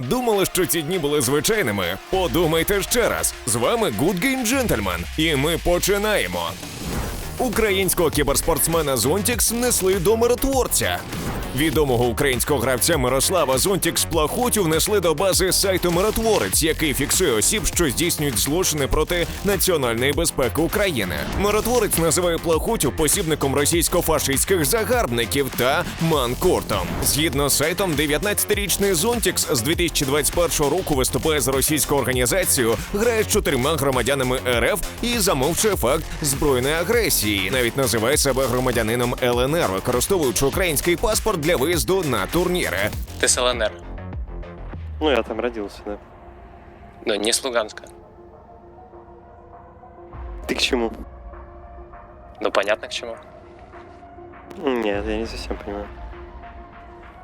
Думали, що ці дні були звичайними? Подумайте ще раз. З вами Good Game Gentleman, і ми починаємо. Українського кіберспортсмена Зонтікс внесли до миротворця. Відомого українського гравця Мирослава Зонтікс Плахотю внесли до бази сайту Миротворець, який фіксує осіб, що здійснюють злочини проти національної безпеки України. Миротворець називає Плахотю посібником російсько-фашистських загарбників та манкуртом. Згідно з сайтом, 19-річний Зонтікс з 2021 року виступає з російською організацією, грає з чотирма громадянами РФ і замовчує факт збройної агресії. Навіть називає себе громадянином ЛНР, використовуючи український паспорт для виїзду на турніри. Ты с ЛНР. Ну, я там родился, да. Ну, не с Луганска. Ты к чему? Ну, понятно к чему. Нет, я не совсем понимаю.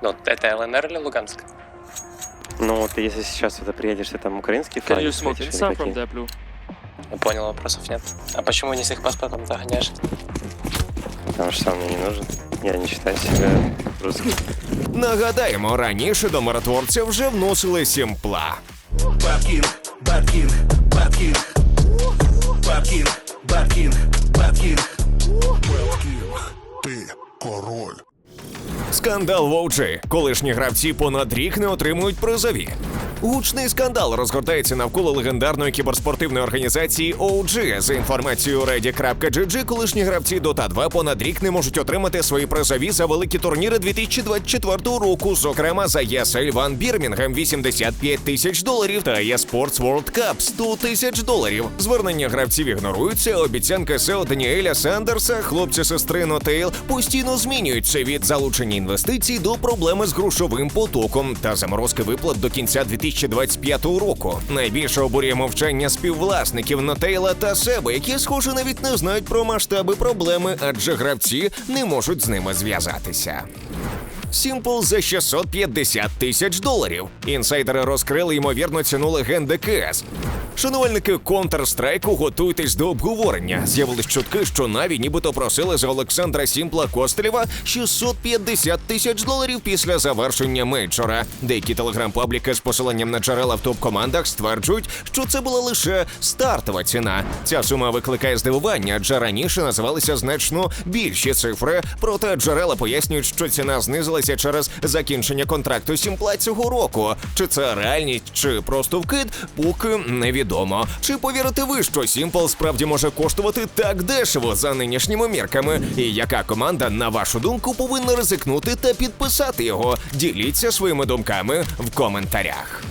Ну, это ЛНР или Луганск? Ну, вот если сейчас туда приедешь, ты там украинский Can флаг you smoke встретишь или from какие? the blue? Ну, понял, вопросов нет. А почему не с их паспортом догоняешь? Потому что сам мне не нужен. Я не считаю себя русским. Нагадаємо, раніше до миротворця вже вносили сімпла. Бабкин, Бабкин, Бабкин. Бабкин, Бабкин, Бабкин. Бабкин, ти король. Скандал в OG. Колишні гравці понад рік не отримують призові. Гучний скандал розгортається навколо легендарної кіберспортивної організації OG. За інформацією Ready.gg, колишні гравці Dota 2 понад рік не можуть отримати свої призові за великі турніри 2024 року. Зокрема, за ESL One Birmingham 85 тисяч доларів та eSports World Cup 100 тисяч доларів. Звернення гравців ігноруються. Обіцянки SEO Даніеля Сандерса, хлопці сестри Нотейл, постійно змінюються від залучення інвестицій до проблеми з грошовим потоком та заморозки виплат до кінця 2025 року. Найбільше обурює мовчання співвласників Нотейла та себе, які, схоже, навіть не знають про масштаби проблеми, адже гравці не можуть з ними зв'язатися. Сімпл за 650 тисяч доларів. Інсайдери розкрили ймовірну ціну легенди КС. Шанувальники Counter-Strike готуйтесь до обговорення. З'явились чутки, що Наві нібито просили за Олександра Сімпла Костелєва 650 тисяч доларів після завершення мейджора. Деякі телеграм-пабліки з посиланням на джерела в топ-командах стверджують, що це була лише стартова ціна. Ця сума викликає здивування, адже раніше називалися значно більші цифри. Проте джерела пояснюють, що ціна знизилася через закінчення контракту Сімпла цього року. Чи це реальність, чи просто вкид, поки невідомо. Чи повірите ви, що Сімпл справді може коштувати так дешево за нинішніми мірками? І яка команда, на вашу думку, повинна ризикнути та підписати його? Діліться своїми думками в коментарях.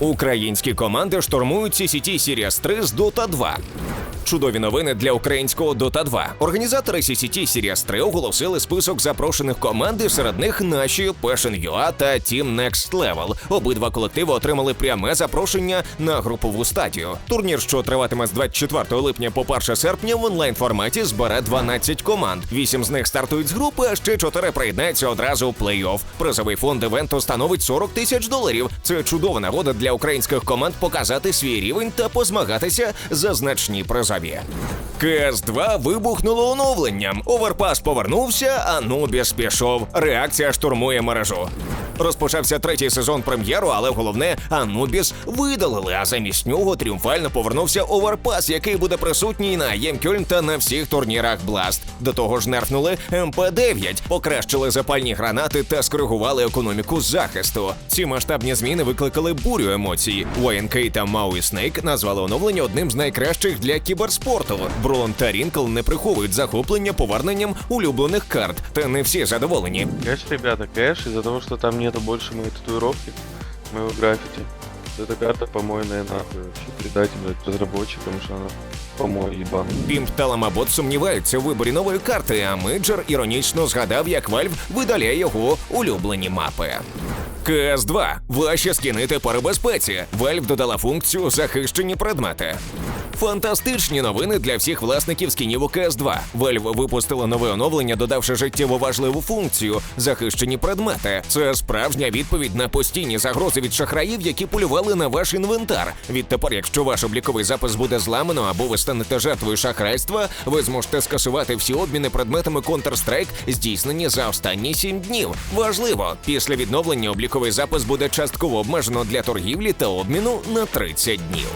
Українські команди штурмують CCT Series 3 з Dota 2. Чудові новини для українського Dota 2. Організатори CCT Series 3 оголосили список запрошених команд, і серед них наші Passion.ua та Team Next Level. Обидва колективи отримали пряме запрошення на групову стадію. Турнір, що триватиме з 24 липня по 1 серпня, в онлайн форматі збере 12 команд. Вісім з них стартують з групи, а ще чотири приєднаються одразу в плей-офф. Призовий фонд івенту становить 40 тисяч доларів. Це чудова нагода для українських команд показати свій рівень та позмагатися за значні призові. КС 2 вибухнуло оновленням. Оверпас повернувся, а Нубіс пішов. Реакція штурмує мережу. Розпочався третій сезон прем'єру, але головне Анубіс видалили. А замість нього тріумфально повернувся Оверпас, який буде присутній на Ємкюльн та на всіх турнірах Blast. До того ж, нерфнули МП-9, покращили запальні гранати та скоригували економіку захисту. Ці масштабні зміни викликали бурю емоцій. YNK та Maui Snake назвали оновлення одним з найкращих для кіберспорту. Брон та Рінкл не приховують захоплення поверненням улюблених карт, та не всі задоволені. Кэш, ребята, кэш, из-за того, что там нету больше моей татуировки, моего граффити. Эта карта помойная нахуй вообще. Передайте, блядь, разработчикам, что она помой ебаный. Пімп та Ламабот сумніваються у виборі нової карти, а Мейджор іронічно згадав, як Valve видаляє його улюблені мапи. КС 2 ваші скіни тепер у безпеці. Valve додала функцію захищені предмети. Фантастичні новини для всіх власників скінів у CS2. Valve випустила нове оновлення, додавши життєво важливу функцію захищені предмети. Це справжня відповідь на постійні загрози від шахраїв, які полювали на ваш інвентар. Відтепер, якщо ваш обліковий запис буде зламано або ви станете жертвою шахрайства, ви зможете скасувати всі обміни предметами Counter-Strike, здійснені за останні 7 днів. Важливо, після відновлення обліковий запис буде частково обмежено для торгівлі та обміну на 30 днів.